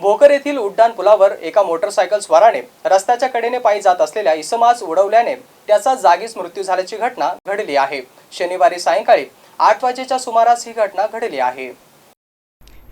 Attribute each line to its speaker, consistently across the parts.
Speaker 1: भोकर येथील उड्डाण पुलावर एका मोटरसायकल स्वाराने रस्त्याच्या कडेने पायी जात असलेल्या इसमास उडवल्याने त्याचा जागीच मृत्यू झाल्याची घटना घडली आहे. शनिवारी सायंकाळी आठ वाजेच्या सुमारास ही घटना घडली आहे.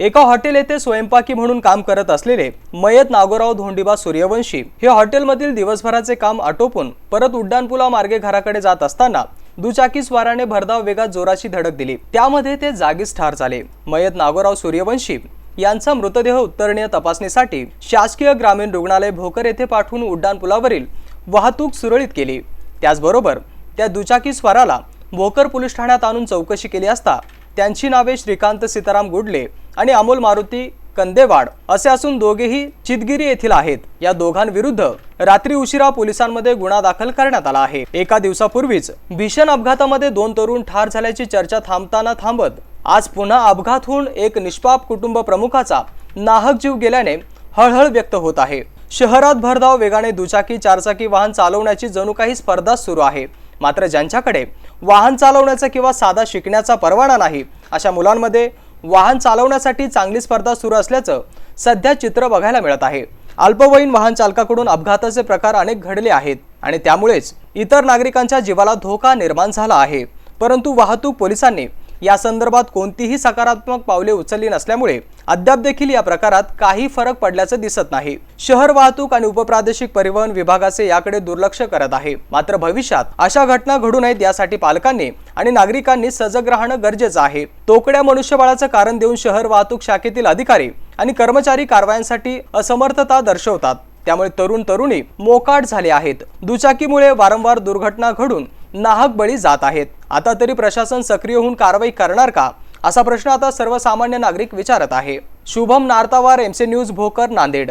Speaker 1: एका हॉटेल येथे स्वयंपाकी म्हणून काम करत असलेले मयत नागोराव धोंडीबा सूर्यवंशी हे हॉटेलमधील दिवसभराचे काम आटोपून परत उड्डाणपुला मार्गे घराकडे जात असताना दुचाकी स्वाराने भरधाव वेगात जोराची धडक दिली. त्यामध्ये ते जागीच ठार झाले. मयत नागोराव सूर्यवंशी यांचा मृतदेह उत्तरणीय तपासणीसाठी शासकीय ग्रामीण रुग्णालय भोकर येथे पाठवून उड्डाणपुलावरील वाहतूक सुरळीत केली. त्याचबरोबर त्या दुचाकी स्वाराला भोकर पोलीस ठाण्यात आणून चौकशी केली असता त्यांची नावे श्रीकांत सीताराम गुडले आणि अमोल मारुती कंदेवाड असे असून दोघेही चितगिरी येथील आहेत. या दोघांविरुद्ध रात्री उशिरा पोलिसांमध्ये गुन्हा दाखल करण्यात आला आहे. एका दिवसापूर्वीच भीषण अपघातामध्ये दोन तरुण ठार झाल्याची चर्चा थांबताना थांबत आज पुन्हा अपघात होऊन एक निष्पाप कुटुंब प्रमुखाचा नाहक जीव गेल्याने हळहळ व्यक्त होत आहे. शहरात भरधाव वेगाने दुचाकी चारचाकी वाहन चालवण्याची जणू काही स्पर्धा सुरू आहे. मात्र ज्यांच्याकडे वाहन चालवण्याचा किंवा साधा शिकण्याचा परवाना नाही अशा मुलांमध्ये वाहन चालवण्यासाठी चांगली स्पर्धा सुरू असल्याचं सध्या चित्र बघायला मिळत आहे. अल्पवयीन वाहन चालकाकडून अपघाताचे प्रकार अनेक घडले आहेत आणि त्यामुळेच इतर नागरिकांच्या जीवाला धोका निर्माण झाला आहे. परंतु वाहतूक पोलिसांनी या संदर्भात कोणतीही सकारात्मक पावले उचलली नसल्यामुळे अद्याप देखील या प्रकारात काही फरक पडल्याचं दिसत नाही. शहर वाहतूक आणि उपप्रादेशिक परिवहन विभागाचे याकडे दुर्लक्ष करत आहे. मात्र भविष्यात अशा घटना घडू नयेत यासाठी पालकांनी आणि नागरिकांनी सजग राहणं गरजेचं आहे. तोकड्या मनुष्यबळाचं कारण देऊन शहर वाहतूक शाखेतील अधिकारी आणि कर्मचारी कारवायांसाठी असमर्थता दर्शवतात. त्यामुळे तरुण तरुणी मोकाट झाले आहेत. दुचाकीमुळे वारंवार दुर्घटना घडून नाहक बळी जात आहेत. आता तरी प्रशासन सक्रिय होऊन कारवाई करणार का? असा प्रश्न आता सर्वसामान्य नागरिक विचारत आहे. Shubham Nartavar MC News Bhokar Nanded.